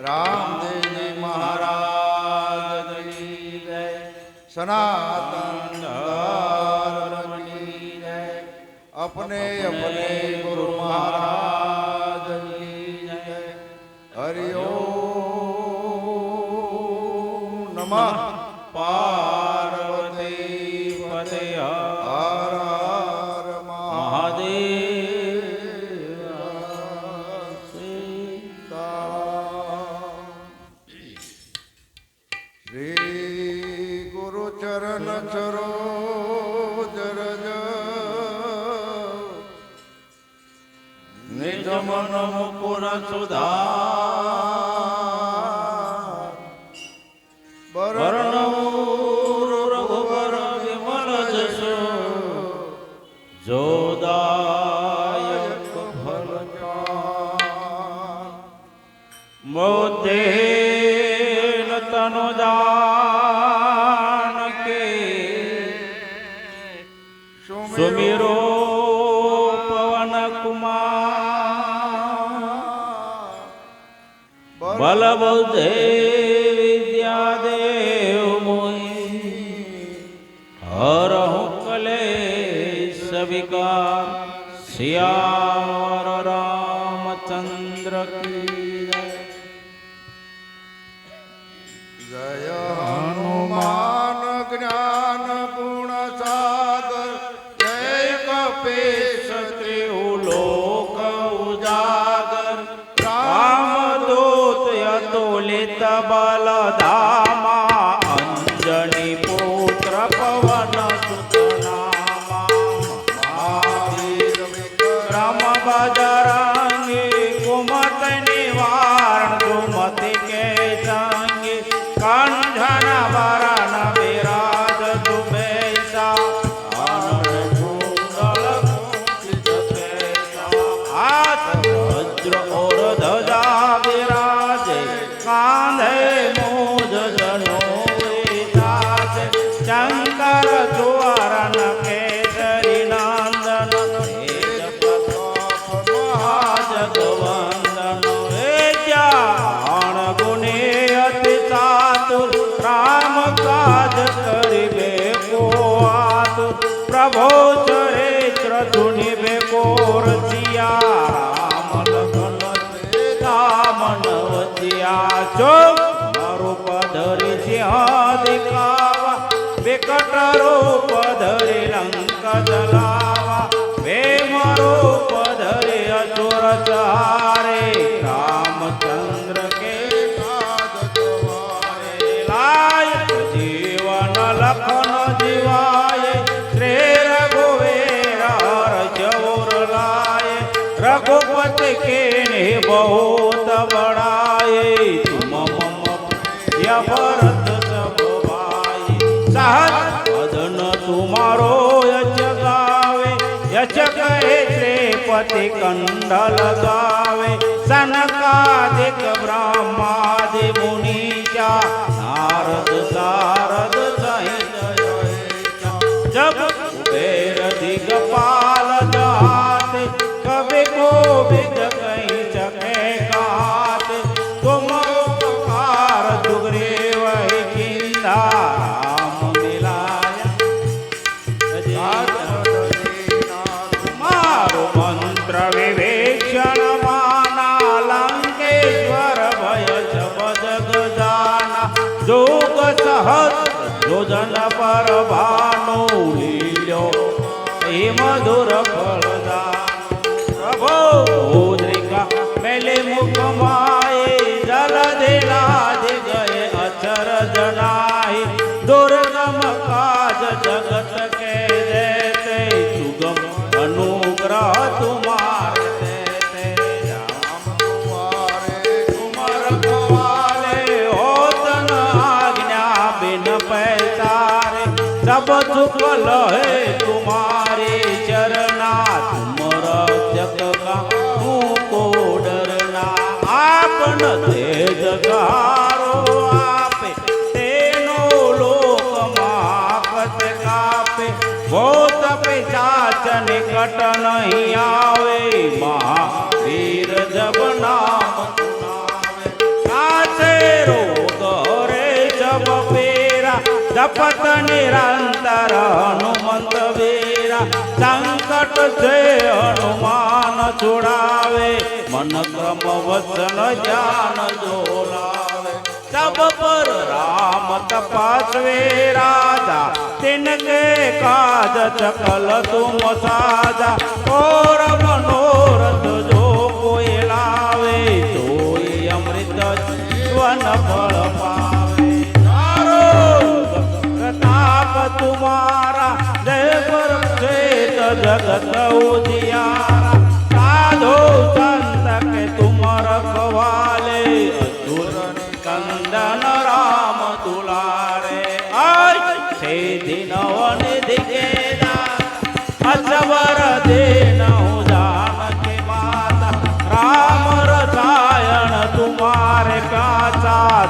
રામદેવજી મહારાજ સનાતન અપને અપને ગુરુ મહારાજ હરિયો નમઃ મુકુર સુધા વર્ણવું રઘુવર વિમલ જશો. કુમાર બલબુદ્ધે વિદ્યાદેવ મોહી હર હું કલે વિકાર શિયાર રામચંદ્ર કી જય. રામ નવતિયા ચોક મારું પધરી સિંહ દેખાવા, વિકટ રૂપ ધરી લંક જલાવા ભેમ મારો ધરી અચોર ચારે, રામચંદ્ર કે લાય જીવન લખન જીવાય, શ્રી રઘુવીર હર જવર લાય. રઘુપતિ પત કેણે બહુ તબડાય તુમ મમ યવરત સબવાય સહજ ભજન તુમારો યચ ગાવે. યચ કહે છે પતિ કંડ લગાવે સનકાદિક બ્રહ્માદિ મુનિચા નારદ સારદ મંત્ર વિવેચન માના લંકેશ્વર ભય જબદ ગજાના જોગ સહજ જોજન પર ભાનો લીલ્યો એ મધુર ફળદાન પ્રભો પિશાચ નિકટ નહીં આવે, મહાવીર જબ નામ કાચે રોગ રે જબ પેરા, જપત નિરંતર હનુમંત વેરા, સંકટ છે હનુમાન છોડાવે, મન ક્રમ વચન જ્ઞાન જોલા सब पर राम तपस्वी राजा तिनके काज चकल तुम साजा और मनोरथ जो कोई लावे सोई अमृत जीवन फल पावे तारो प्रताप तुम्हारा जय पर श्वेत जगत उजियारा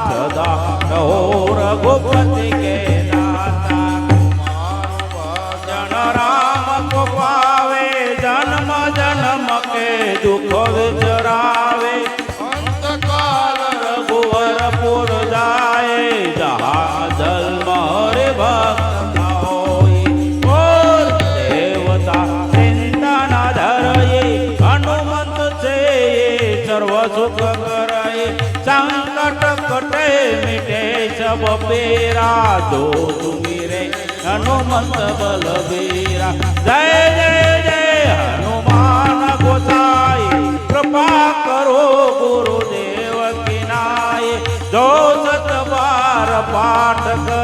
સદા રહો રઘુપતિ નવ પેરા દો તુમી રે હનુમંત બલબેરા જય જય જય હનુમાન ગોસાઈ કૃપા કરો ગુરુદેવ કિનાય જો સતવાર પાઠ કર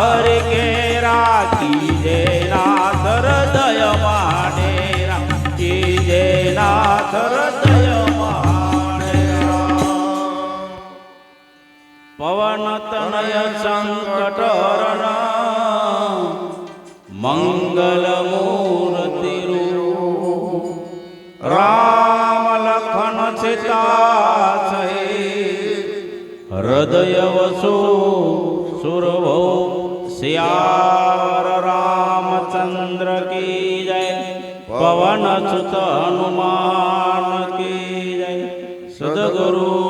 હર કે રાખી જેના સરદય માને રાખી જેના સરદય માને પવન તનય સંકટરણ મંગલ મૂર્તિ રામ લખન સીતા હૃદય વસુ સુરો શ્યાર રામચંદ્ર કી જય પવન સુત હનુમાન કી જય સદગુરુ